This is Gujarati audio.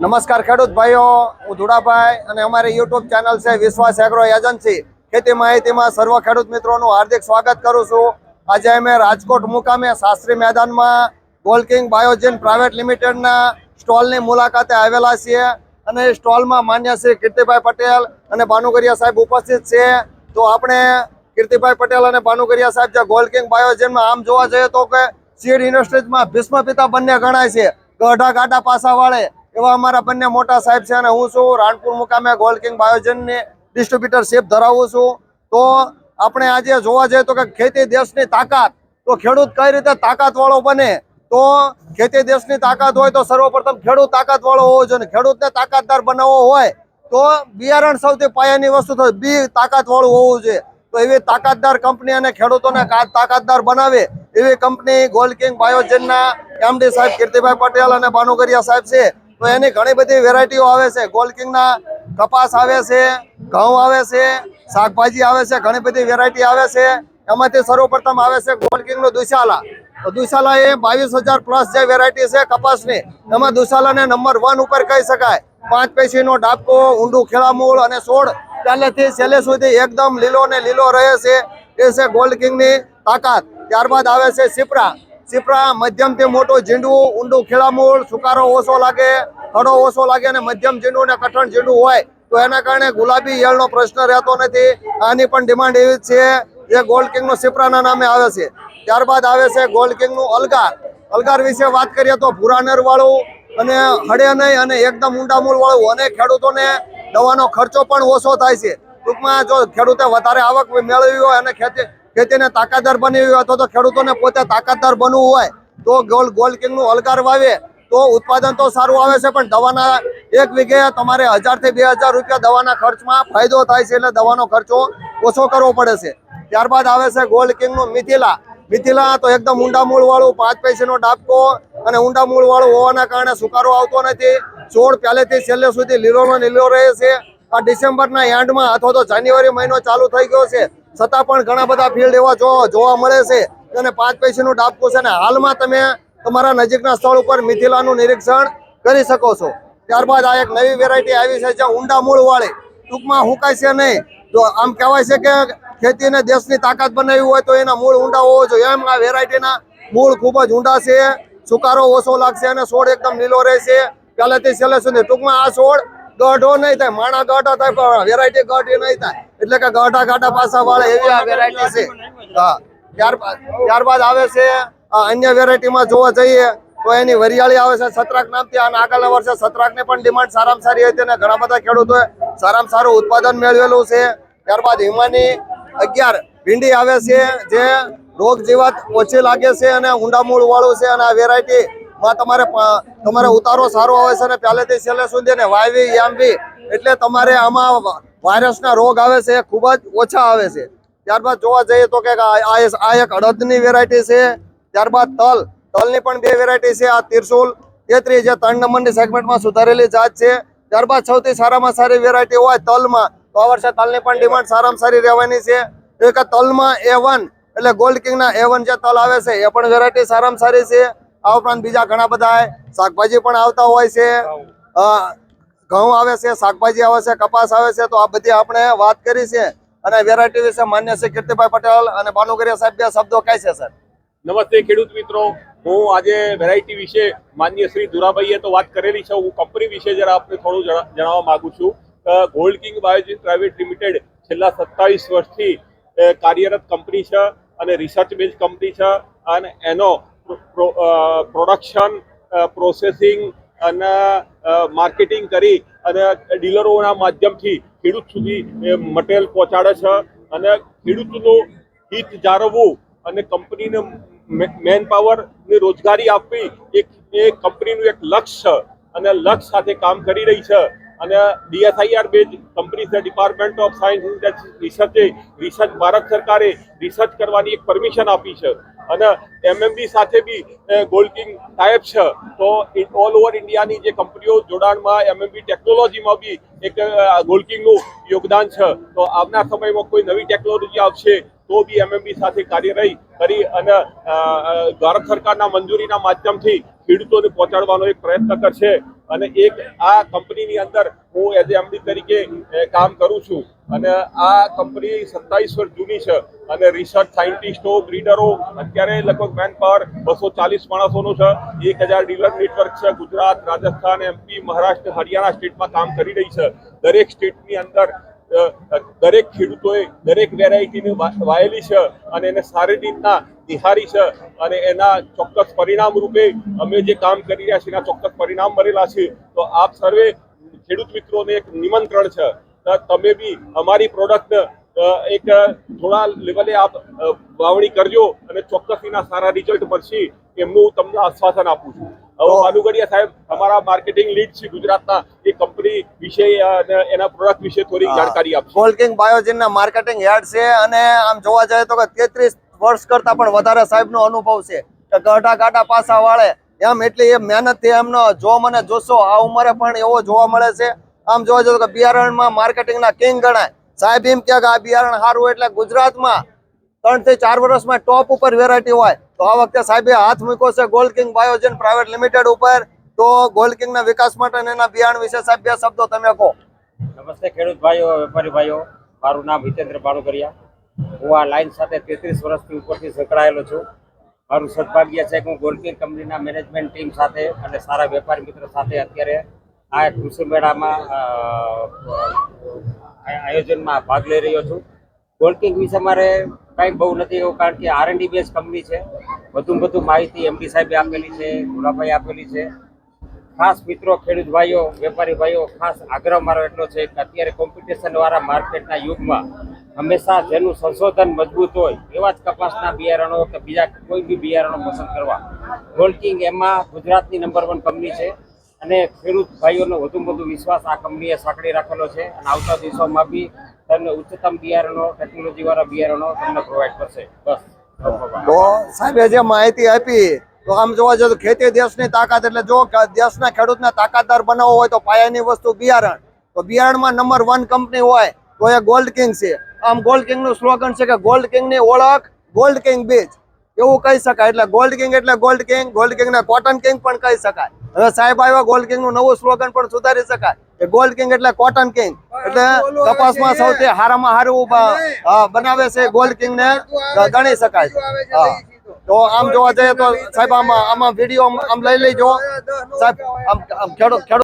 નમસ્કાર ખેડૂત ભાઈઓ, હું ધુડાભાઈ અને અમારી યુટ્યુબ ચેનલ છે વિશ્વાસ એગ્રો એજન્સી. ખેતી માહિતીમાં સર્વ ખેડૂત મિત્રોનું હાર્દિક સ્વાગત કરું છું. આજે અમે રાજકોટ મુકામે શાસ્ત્રી મેદાનમાં ગોલ્કિંગ બાયોજિન પ્રાઇવેટ લિમિટેડના સ્ટોલની મુલાકાતે આવેલા છીએ અને સ્ટોલમાં માન્ય શ્રી કીર્તિભાઈ પટેલ અને ભાનુગરિયા સાહેબ ઉપસ્થિત છે. તો આપણે કીર્તિભાઈ પટેલ અને ભાનુગરિયા સાહેબ જે ગોલ્કિંગ બાયોજિનમાં આમ જોવા જઈએ તો કે સીડ ઇન્ડસ્ટ્રીઝમાં ભીષ્મ પિતા બંને ગણાય છે. ગઢા ગાડા પાસા વાળે એવા અમારા બંને મોટા સાહેબ છે અને હું છું રાણપુર મુકામે ગોલ્કિંગ બાયોજનની ડિસ્ટ્રીબ્યુટરશીપ ધરાવું છું. તો આપણે આજે જોવા જઈએ તો કે ખેતી દેશની તાકાત, તો ખેડૂત કઈ રીતે તાકાતવાળો બને? તો ખેતી દેશની તાકાત હોય તો સર્વપ્રથમ ખેડૂત તાકાતવાળો હોવો જોઈએ ખેડૂતને તાકાતદાર બનાવવો હોય તો બિયારણ સૌથી પાયાની વસ્તુ તો બી તાકાતવાળું હોવું જોઈએ. તો એવી તાકાતદાર કંપની અને ખેડૂતોને તાકાતદાર બનાવે એવી કંપની ગોલ્ડ બાયોજનના એમડી સાહેબ કીર્તિભાઈ પટેલ અને ભાનુગરિયા સાહેબ છે. તો એની ઘણી બધી વેરાયટીઓ આવે છે. ગોલ્ડ કપાસ આવે છે, ઘઉં આવે છે, શાકભાજી આવે છે, ઘણી બધી વેરાયટી આવે છે. એમાંથી સર્વપ્રથમ આવે છે ગોલ્ડ કિંગનું દુશાલા. દુશાલા એ બાવીસ હજાર પ્લસ જે વેરાયટી છે કપાસની, એમાં દુશાલાને નંબર વન ઉપર કહી શકાય. પાંચ પૈસીનો ડાબકો, ઊંડું ખેળામૂળ અને સોળ પહેલેથી છેલ્લે સુધી એકદમ લીલો ને લીલો રહે છે. એ છે ગોલ્ડ કિંગની તાકાત. ત્યારબાદ આવે છે સિપરા સિપરા મધ્યમથી મોટું ઝીંડવું ઊંડું ખીળામૂળ, સુકારો ઓછો લાગે ખડો ઓછો લાગે અને મધ્યમ ઝીંડું ને કઠણ ઝીંડું હોય, તો એના કારણે ગુલાબી યળનો પ્રશ્ન રહેતો નથી. આની પણ ડિમાન્ડ એવી જ છે જે ગોલ્ડ કિંગનું સિપરાના નામે આવે છે. ત્યારબાદ આવે છે ગોલ્ડ કિંગનું અલગાર અલગાર વિશે વાત કરીએ તો ભૂરાનર વાળું અને હળે નહીં અને એકદમ ઊંડા મૂળ વાળું. અને ખેડૂતોને દવાનો ખર્ચો પણ ઓછો થાય છે. ટૂંકમાં જો ખેડૂતે વધારે આવક મેળવી હોય અને ખેતી ખેતીને તાકાતદાર બનાવી હોય અથવા તો ખેડૂતોને પોતે તાકાતદાર બનવું હોય, તો ગોલ્ડ ગોલ્ડ કિંગનું અલગાર વાવે, તો ઉત્પાદન તો સારું આવે છે, પણ દવાના એક વીઘે તમારે હજારથી બે હજાર રૂપિયા દવાના ખર્ચમાં ફાયદો થાય છે, એટલે દવાનો ખર્ચો ઓછો કરવો પડે છે. ત્યારબાદ આવે છે ગોલ્ડ કિંગનું મિથિલા. મિથિલા તો એકદમ ઊંડા મૂળ વાળું પાંચ પૈસાનો ડાબકો અને ઊંડા મૂળ વાળું હોવાના કારણે સુકારો આવતો નથી. છોડ પહેલેથી છેલ્લે સુધી લીલો નો લીલો રહે છે. આ ડિસેમ્બરના એન્ડમાં અથવા તો જાન્યુઆરી મહિનો ચાલુ થઈ ગયો છે. છતાં પણ ઘણા બધા ફિલ્ડ એવા જોવા મળે છે અને પાંચ પૈસાનું ડાબકું છે અને હાલમાં તમે તમારા નજીકના સ્થળ ઉપર મિથિલાનું નિરીક્ષણ કરી શકો છો. ત્યારબાદ આ એક નવી વેરાયટી આવી છે જે ઊંડા મૂળ વાળી. ટૂંકમાં હુકાય છે નહીં. જો આમ કહેવાય છે કે ખેતીને દેશની તાકાત બનાવી હોય તો એના મૂળ ઊંડા હોવો જોઈએ. એમ આ વેરાયટીના મૂળ ખૂબ જ ઊંડા છે. સુકારો ઓછો લાગશે અને છોડ એકદમ લીલો રહેશે. પહેલેથી છેલ્લે સુધી. ટૂંકમાં આ છોડ ગઢો નહીં થાય, માણા ગઢા થાય, પણ વેરાયટી ગઢ નહીં થાય. એટલે કે ગઢા ગાઢા પાસા વાળા એવી આ વેરાયટી છે. ત્યારબાદ ત્યારબાદ આવે છે અન્ય વેરાયટીમાં જોવા જઈએ, તો એની વરિયાળી આવે છે સતરાક નામથી, અને આગળના વર્ષે સતરાકની પણ ડિમાન્ડ સારામાં સારી હતી અને ઘણા બધા ખેડૂતોએ સારામાં સારું ઉત્પાદન મેળવેલું છે. ત્યારબાદ હિમાની અગિયાર ભીંડી આવે છે, જે રોગ જીવાત ઓછી લાગે છે અને ઊંડા મૂળ વાળું છે અને આ વેરાયટી માં તમારે તમારે ઉતારો સારો આવે છે અને પહેલેથી છેલ્લે સુધી ને વાયવી, યામવી, એટલે તમારે આમાં વાયરસના રોગ આવે છે એ ખૂબ જ ઓછા આવે છે. ત્યારબાદ જોવા જઈએ તો કે આ એક- અડદની વેરાયટી છે, ત્યારબાદ તલ. તલની પણ બે વેરાયટી છે, આ તિરસુલ તેત્રીસ જે ત્રણ નંબરની સેગમેન્ટમાં સુધારેલી જાત છે. ત્યારબાદ સૌથી સારામાં સારી વેરાયટી હોય તલમાં. તો આ વર્ષે તલની પણ ડિમાન્ડ સારામાં સારી રહેવાની છે. એક તલમાં એ એટલે ગોલ્ડ કિંગના એ જે તલ આવે છે, એ પણ વેરાયટી સારામાં સારી છે. આ ઉપરાંત બીજા ઘણા બધા શાકભાજી પણ આવતા હોય છે. ઘઉં આવે છે, શાકભાજી આવે છે, કપાસ આવે છે, તો આ બધી આપણે વાત કરી છે. અને વેરાયટી વિશે માન્ય શ્રી કીર્તિભાઈ પટેલ અને ભાનુગરિયા સાહેબ બે શબ્દો કહે છે, સર. નમસ્તે ખેડૂત મિત્રો. હું આજે વેરાયટી વિશે માન્ય શ્રી દુરાભાઈએ તો વાત કરેલી છે. હું કંપની વિશે જરા આપને થોડું જણા- જણાવવા માંગુ છું. Gold king biogene private limited છેલ્લા સત્તાવીસ વર્ષથી કાર્યરત કંપની છે અને રિસર્ચ બેઝ કંપની છે. અને એનો પ્રોડક્શન પ્રોસેસિંગ અને માર્કેટિંગ કરી અને ડીલરોના માધ્યમથી ખેડૂત સુધી મટેરિયલ પહોંચાડે છે અને ખેડૂતનું હિત જાળવવું અને કંપનીને મેન પાવરને રોજગારી આપવી એક, એ કંપનીનું એક લક્ષ્ય છે અને લક્ષ્ય સાથે કામ કરી રહી છે અને ડીએસઆઈઆર બેઝ કંપની છે ડિપાર્ટમેન્ટ ઓફ સાયન્સ રિસર્ચે રિસર્ચ ભારત સરકારે રિસર્ચ કરવાની એક પરમિશન આપી છે. અને એમએમબી સાથે બી ગોલ્ડકિંગ ટાઈપ છે. તો ઓલ ઓવર ઇન્ડિયાની જે કંપનીઓ જોડાણમાં એમએમબી ટેકનોલોજીમાં બી એક ગોલ્ડ કિંગનું યોગદાન છે. તો આવનાર સમયમાં કોઈ નવી ટેકનોલોજી આવશે તો બી એમએમબી સાથે કાર્ય રહી કરી અને ભારત સરકારના મંજૂરીના માધ્યમથી ખેડૂતોને પહોંચાડવાનો એક પ્રયત્ન કરશે. અને એક આ કંપનીની અંદર હું એઝ એમડી તરીકે કામ કરું છું. અને આ કંપની સત્તાવીસ વર્ષ જૂની છે અને રિસર્ચ સાયન્ટિસ્ટો બ્રીડરો અત્યારે લગભગ મેન પાવર બસો ચાલીસ માણસોનું છે. એક હજાર ડીલર નેટવર્ક છે, ગુજરાત, રાજસ્થાન એમપી મહારાષ્ટ્ર, હરિયાણા સ્ટેટમાં કામ કરી રહી છે. દરેક સ્ટેટની અંદર દરેક ખેડૂતોએ દરેક વેરાયટીને વાયેલી છે અને એને સારી રીતના નિહારી છે અને એના ચોક્કસ પરિણામ રૂપે અમે જે કામ કરી રહ્યા છીએ, એના ચોક્કસ પરિણામ મળેલા છે, તો આપ સર્વે ખેડૂત મિત્રોને એક નિમંત્રણ છે. તમે બી અમારી પ્રોડક્ટ એક થોડા લેવલે આપ વાવણી કરજો અને ચોક્કસ એના સારા રિઝલ્ટ મળશે, એમનું તમને આશ્વાસન આપું છું. ભાનુગડિયા સાહેબ અમારા માર્કેટિંગ લીડ છે ગુજરાતના. એ કંપની વિશે એના પ્રોડક્ટ વિશે થોડી જાણકારી આપશે. ગોલ્ડ કિંગ ના માર્કેટિંગ હેડ છે અને આમ જોવા જઈએ તો કે તેત્રીસ વર્ષ કરતા પણ વધારે સાહેબનો અનુભવ છે કે ગાઢા ગાઢા પાસા વાળે. એમ એટલી એ મહેનતથી એમનો જો મને જોશો આ ઉંમરે પણ એવો જોવા મળે છે. આમ જોવા જઈએ તો કે બિયારણમાં માર્કેટિંગના કિંગ ગણાય. સાહેબ એમ કે આ બિયારણ સારું એટલે ગુજરાતમાં ત્રણથી ચાર વર્ષમાં ટોપ ઉપર વેરાયટી હોય. તો આ વખતે સાહેબે હાથ મૂક્યો છે gold king biogen private limited ઉપર. તો ગોલ્ડ કિંગના વિકાસ માટે એના બિયાણ વિશે સાહેબ બે શબ્દો તમે કહો. નમસ્તે ખેડૂત ભાઈઓ, વેપારી ભાઈઓ. મારું નામ હિતેન્દ્ર બાણુકરિયા હું આ લાઈન સાથે તેત્રીસ વર્ષથી ઉપરથી સંકળાયેલો છું. મારું સદભાગ્ય છે કે હું ગોલ્ડકિંગ કંપનીના મેનેજમેન્ટ ટીમ સાથે અને સારા વેપારી મિત્રો સાથે અત્યારે આ કૃષિ મેળામાં આયોજનમાં ભાગ લઈ રહ્યો છું. ગોલ્ડકિંગ વિશે મારે કાંઈ બહુ નથી એવું, કારણ કે આર એન્ડ બેઝ કંપની છે. વધુ વધુ માહિતી એમડી સાહેબે આપેલી છે ગુલાભાઈ આપેલી છે. ખાસ મિત્રો, ખેડૂત ભાઈઓ, વેપારી ભાઈઓ, ખાસ આગ્રહ મારો એટલો છે કે અત્યારે કોમ્પિટિશનવાળા માર્કેટના યુગમાં હંમેશા જેનું સંશોધન મજબૂત હોય, એવા જ કપાસના બિયારણો કે બીજા કોઈ બી બિયારણો પસંદ કરવા. ગોલ્ડકિંગ એમાં ગુજરાતની નંબર વન કંપની છે અને ખેડૂત ભાઈઓનો વધુમાં વધુ વિશ્વાસ આ કંપનીએ સાંકળી રાખેલો છે. અને આવતા દિવસોમાં બી તમને ઉચ્ચતમ બિયારણો ટેકનોલોજી વાળા બિયારણો તમને પ્રોવાઈડ કરશે. બસ. તો સાહેબે જે માહિતી આપી, તો આમ જોવા જઈએ તો ખેતી દેશની તાકાત એટલે જો દેશના ખેડૂતને તાકાતદાર બનાવવો હોય તો પાયાની વસ્તુ બિયારણ. તો બિયારણમાં નંબર વન કંપની હોય તો એ ગોલ્ડ કિંગ છે. આમ ગોલ્ડ કિંગનું સ્લોગન છે કે ગોલ્ડ કિંગની ઓળખ ગોલ્ડ કિંગ બીજ. એવું કહી શકાય. એટલે ગોલ્ડ કિંગ એટલે ગોલ્ડ કિંગ ગોલ્ડ કિંગ ને કોટન કિંગ પણ કહી શકાય. હવે સાહેબ આવ્યા ગોલ્ડ કિંગનું નવું સ્લોગન પણ સુધારી શકાય. કે ગોલ્ડ કિંગ એટલે કોટન કિંગ એટલે કપાસમાં સૌથી હારામાં હારું બનાવે છે ગોલ્ડ કિંગ ને ગણી શકાય તો આમ જોવા જઈએ તો સાહેબ, આમાં આમાં વીડિયો આમ લઈ લેજો. સાહેબ, આમ ખેડૂત